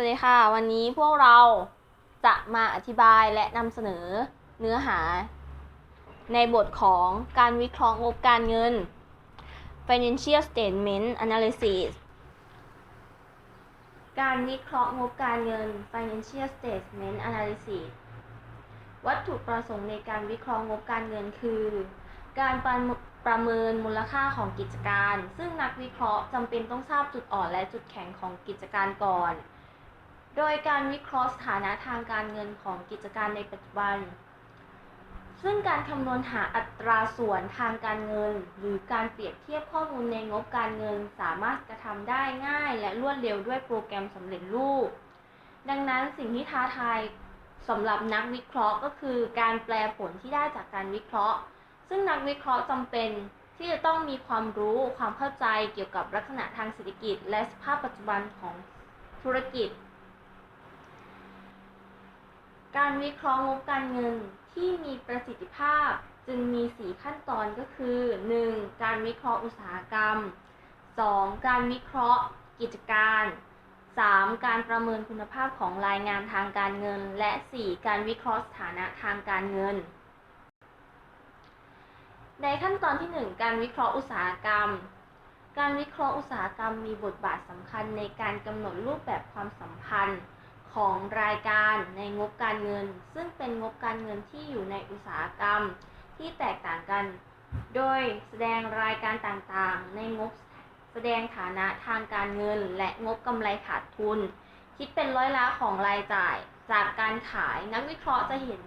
วัสดีค่ะ วันนี้พวกเราจะมาอธิบายและนำเสนอเนื้อหา ในบทของการวิเคราะห์งบการเงิน financial statement analysis การวิเคราะห์งบการเงิน financial statement analysis วัตถุประสงค์ในการวิเคราะห์งบการเงินคือ การประประเมินมูลค่าของกิจการ ซึ่งนักวิเคราะห์จำเป็นต้องทราบจุดอ่อนและจุดแข็งของกิจการก่อน โดยการวิเคราะห์สถานะทางการเงินของกิจการในปัจจุบัน ซึ่งการคำนวณหาอัตราส่วนทางการเงิน หรือการเปรียบเทียบข้อมูลในงบการเงินสามารถกระทำได้ง่าย และรวดเร็วด้วยโปรแกรมสำเร็จรูป ดังนั้นสิ่งที่ท้าทายสำหรับนักวิเคราะห์ก็คือการแปลผลที่ได้จากการวิเคราะห์ ซึ่งนักวิเคราะห์จำเป็นที่จะต้องมีความรู้ความเข้าใจเกี่ยวกับลักษณะทางเศรษฐกิจ และสภาพปัจจุบันของธุรกิจ การวิเคราะห์งบการเงินที่มีประสิทธิภาพจึงมี 4 ขั้นตอนก็คือ 1. การวิเคราะห์อุตสาหกรรม 2. การวิเคราะห์กิจการ 3. การประเมินคุณภาพของรายงานทางการเงิน และ 4. การวิเคราะห์สถานะทางการเงิน ในขั้นตอนที่ 1 การวิเคราะห์อุตสาหกรรม การวิเคราะห์อุตสาหกรรมมีบทบาทสำคัญในการกำหนดรูปแบบความสัมพันธ์ ของรายการในงบการเงิน ซึ่งเป็นงบการเงินที่อยู่ในอุตสาหกรรมที่แตกต่างกัน โดยแสดงรายการต่างๆ ในงบแสดงฐานะทางการเงิน และงบกำไรขาดทุน คิดเป็นร้อยละของรายจ่าย จากการขายนักวิเคราะห์จะเห็น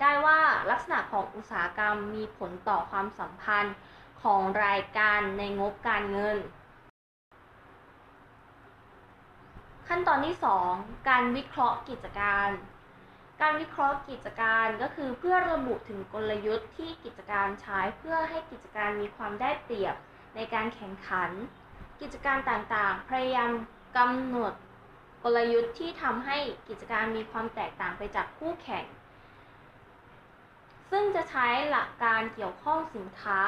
ได้ว่าลักษณะของอุตสาหกรรมมีผลต่อความสัมพันธ์ของรายการในงบการเงิน ขั้นตอนที่ 2 การวิเคราะห์กิจการ การวิเคราะห์กิจการก็คือเพื่อระบุถึงกลยุทธ์ที่กิจการใช้เพื่อให้กิจการมีความได้เปรียบในการแข่งขัน กิจการต่างๆ พยายามกำหนดกลยุทธ์ที่ทำให้กิจการมีความแตกต่างไปจากคู่แข่ง ซึ่งจะใช้หลักการเกี่ยวข้องสินค้า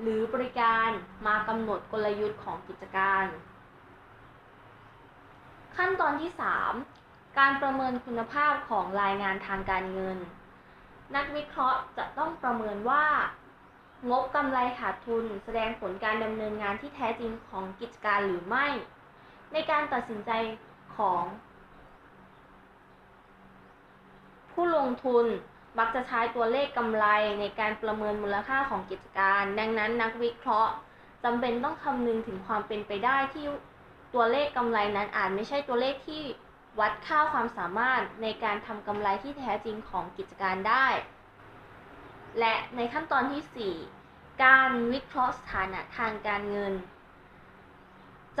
หรือบริการมากำหนดกลยุทธ์ของกิจการ ขั้นตอนที่ 3 การประเมินคุณภาพของรายงานทางการเงิน นักวิเคราะห์จะต้องประเมินว่า งบกำไรขาดทุน แสดงผลการดำเนินงานที่แท้จริงของกิจการหรือไม่ ในการตัดสินใจของ ผู้ลงทุนมักจะใช้ตัวเลขกำไรในการประเมินมูลค่าของกิจการ ดังนั้นนักวิเคราะห์จำเป็นต้องคำนึงถึงความเป็นไปได้ที่ ตัวเลขกำไรนั้นอาจไม่ใช่ตัวเลขที่วัดค่าความสามารถในการทำกำไรที่แท้จริงของกิจการได้ และในขั้นตอนที่ 4 การวิเคราะห์สถานะทางการเงิน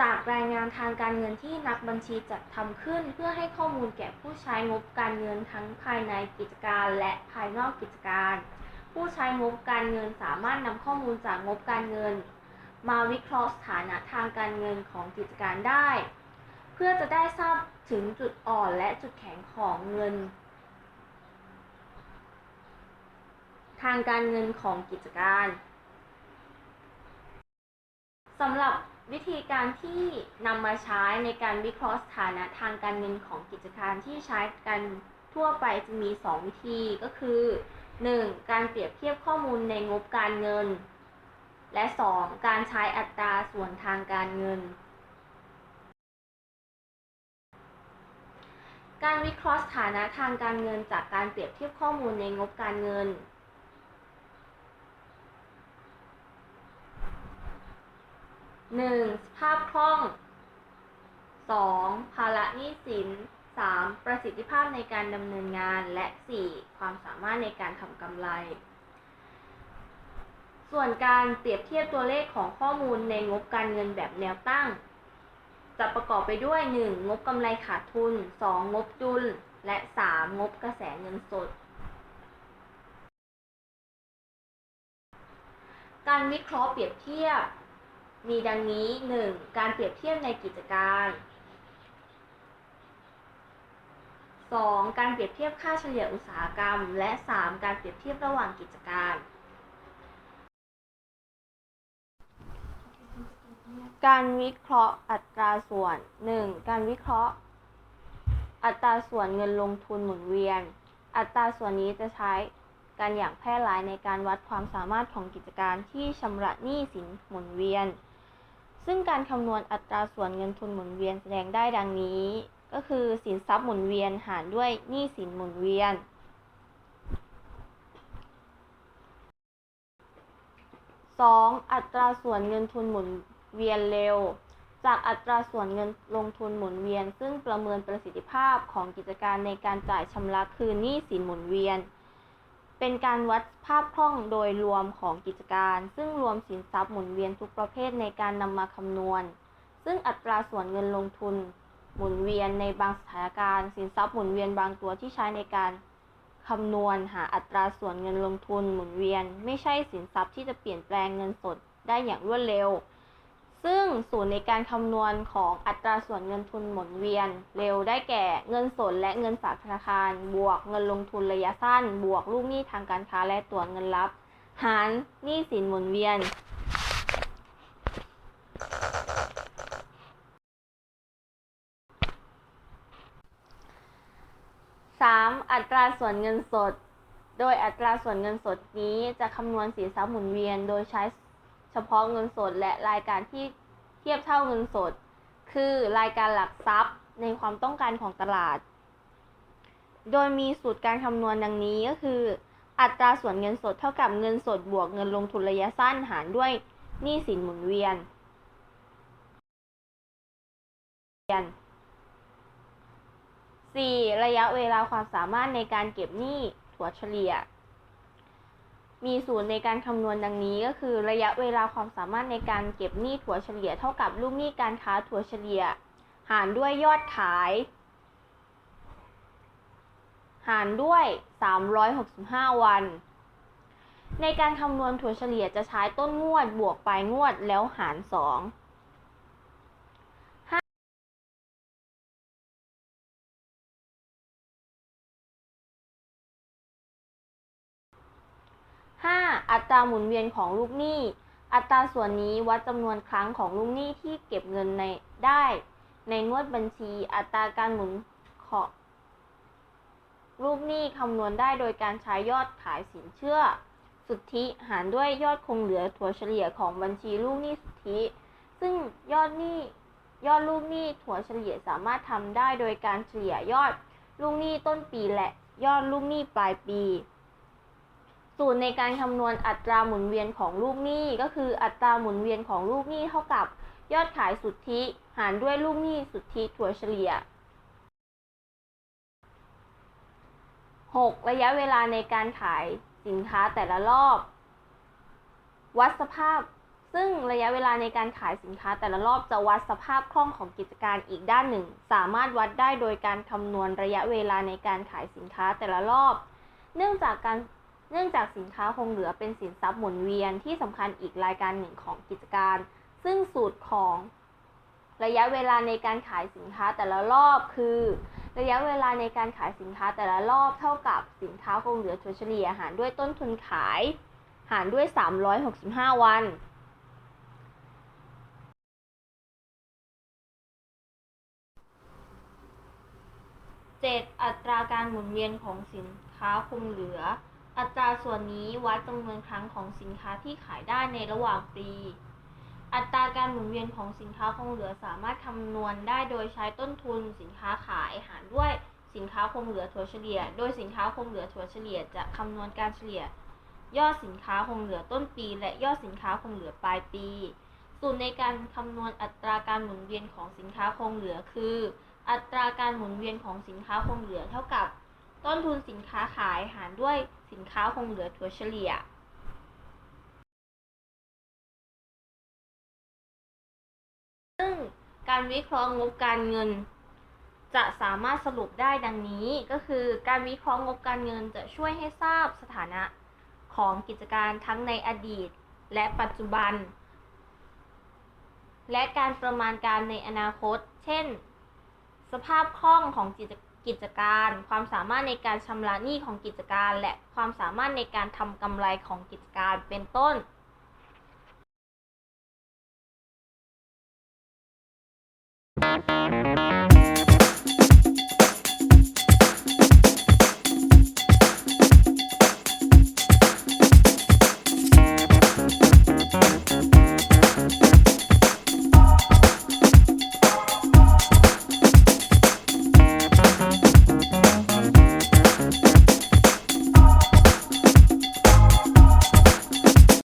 จากรายงานทางการเงินที่นักบัญชีจัดทำขึ้น เพื่อให้ข้อมูลแก่ผู้ใช้งบการเงินทั้งภายในกิจการและภายนอกกิจการ ผู้ใช้งบการเงินสามารถนำข้อมูลจากงบการเงิน มาวิเคราะห์สถานะทางการเงินของกิจการได้ เพื่อจะได้ทราบถึงจุดอ่อนและจุดแข็งของเงิน ทางการเงินของกิจการสำหรับวิธีการที่นำมาใช้ในการวิเคราะห์สถานะทางการเงินของกิจการที่ใช้กันทั่วไปจะมี 2 วิธีก็คือ 1. การเปรียบเทียบข้อมูลในงบการเงิน และ 2. การใช้อัตราส่วนทางการเงิน การวิเคราะห์สถานะทางการเงินจากการเปรียบเทียบข้อมูลในงบการเงิน 1. สภาพคล่อง 2. ภาระหนี้สิน 3. ประสิทธิภาพในการดำเนินงาน และ 4. ความสามารถในการทำกำไร ส่วนการเปรียบเทียบตัวเลขของข้อมูลในงบการเงินแบบแนวตั้ง จะประกอบไปด้วย 1. งบกำไรขาดทุน 2. งบดุล และ 3. งบกระแสเงินสด การวิเคราะห์เปรียบเทียบ มีดังนี้ 1. การเปรียบเทียบในกิจการ 2. การเปรียบเทียบค่าเฉลี่ยอุตสาหกรรม และ 3. การเปรียบเทียบระหว่างกิจการ การวิเคราะห์อัตราส่วน 1. การวิเคราะห์ อัตราส่วนเงินลงทุนหมุนเวียน อัตราส่วนนี้จะใช้กันอย่างแพร่หลายในการวัดความสามารถของกิจการที่ชำระหนี้สินหมุนเวียน ซึ่งการคำนวณอัตราส่วนเงินทุนหมุนเวียนแสดงได้ดังนี้ ก็คือสินทรัพย์หมุนเวียนหารด้วยหนี้สินหมุนเวียน 2. อัตราส่วนเงินทุนหมุน เวียนเร็ว จากอัตราส่วนเงินลงทุนหมุนเวียน ซึ่งประเมินประสิทธิภาพของกิจการในการจ่ายชำระคืนหนี้สินหมุนเวียน เป็นการวัดภาพคล่องโดยรวมของกิจการ ซึ่งรวมสินทรัพย์หมุนเวียนทุกประเภทในการนำมาคำนวณ ซึ่งอัตราส่วนเงินลงทุนหมุนเวียนในบางสถานการณ์ สินทรัพย์หมุนเวียนบางตัวที่ใช้ในการคำนวณหาอัตราส่วนเงินลงทุนหมุนเวียน ไม่ใช่สินทรัพย์ที่จะเปลี่ยนแปลงเงินสดได้อย่างรวดเร็ว ซึ่งสูตรในการคำนวณของอัตราส่วนเงินทุนหมุนเวียน เร็วได้แก่เงินสดและเงินฝากธนาคาร บวกเงินลงทุนระยะสั้น บวกลูกหนี้ทางการค้าและตัวเงินรับ หารหนี้สินหมุนเวียน 3. อัตราส่วนเงินสด โดยอัตราส่วนเงินสดนี้จะคำนวณสินทรัพย์หมุนเวียน โดยใช้ พาะเงินสดและรายการที่เทียบเท่าเงินสด คือรายการหลักทรัพย์ในความต้องการของตลาด โดยมีสูตรการคำนวณดังนี้ก็คือ อัตราส่วนเงินสดเท่ากับเงินสดบวกเงินลงทุนระยะสั้นหารด้วยหนี้สินหมุนเวียน 4. ระยะเวลาความสามารถในการเก็บหนี้ถัวเฉลี่ย มีสูตรในการคำนวณดังนี้ก็คือระยะเวลาความสามารถในการเก็บหนี้ถั่วเฉลี่ยเท่ากับลูกหนี้การค้าถั่วเฉลี่ย หารด้วยยอดขาย หารด้วย 365 วัน ในการคำนวณถั่วเฉลี่ยจะใช้ต้นงวดบวกปลายงวดแล้วหาร 2 5. อัตราหมุนเวียนของลูกหนี้ อัตราส่วนนี้วัดจำนวนครั้งของลูกหนี้ที่เก็บเงินในได้ ในงวดบัญชี อัตราการหมุนของลูกหนี้คำนวณได้โดยการใช้ยอดขายสินเชื่อ สุทธิหารด้วยยอดคงเหลือถัวเฉลี่ยของบัญชีลูกหนี้สุทธิ ซึ่งยอดหนี้ยอดลูกหนี้ถัวเฉลี่ยสามารถทำได้โดยการเฉลี่ยยอดลูกหนี้ต้นปีและยอดลูกหนี้ปลายปี สูตรในการคำนวณอัตราหมุนเวียนของลูกหนี้ ก็คืออัตราหมุนเวียนของลูกหนี้เท่ากับยอดขายสุทธิหารด้วยลูกหนี้สุทธิถัวเฉลี่ย 6. ระยะเวลาในการขายสินค้าแต่ละรอบ วัดสภาพ ซึ่งระยะเวลาในการขายสินค้าแต่ละรอบจะวัดสภาพคล่องของกิจการอีกด้านหนึ่ง สามารถวัดได้โดยการคำนวณระยะเวลาในการขายสินค้าแต่ละรอบ เนื่องจากการ เนื่องจากสินค้าคงเหลือเป็นสินทรัพย์หมุนเวียนที่สำคัญอีกรายการหนึ่งของกิจการ ซึ่งสูตรของระยะเวลาในการขายสินค้าแต่ละรอบคือ ระยะเวลาในการขายสินค้าแต่ละรอบเท่ากับสินค้าคงเหลือเฉลี่ยหารด้วยต้นทุนขาย หารด้วย 365 วัน 7. อัตราการหมุนเวียนของสินค้าคงเหลือ อัตราส่วนนี้วัดจำนวนครั้งของสินค้าที่ขายได้ในระหว่างปี อัตราการหมุนเวียนของสินค้าคงเหลือสามารถคำนวณได้โดยใช้ต้นทุนสินค้าขายหารด้วยสินค้าคงเหลือถัวเฉลี่ย โดยสินค้าคงเหลือถัวเฉลี่ยจะคำนวณการเฉลี่ย ยอดสินค้าคงเหลือต้นปี และยอดสินค้าคงเหลือปลายปีสูตรในการคำนวณอัตราการหมุนเวียนของสินค้าคงเหลือคือ อัตราการหมุนเวียนของสินค้าคงเหลือเท่ากับ ต้นทุนสินค้าขายหารด้วย สินค้าคงเหลือถัวเฉลี่ยซึ่งการวิเคราะห์งบการเงิน จะสามารถสรุปได้ดังนี้ ก็คือการวิเคราะห์งบการเงินจะช่วยให้ทราบสถานะของกิจการทั้งในอดีตและปัจจุบัน และการประมาณการในอนาคต เช่น สภาพคล่องของกิจ กิจการ ความสามารถในการชำระหนี้ของกิจการ และความสามารถในการทำกำไรของกิจการเป็นต้น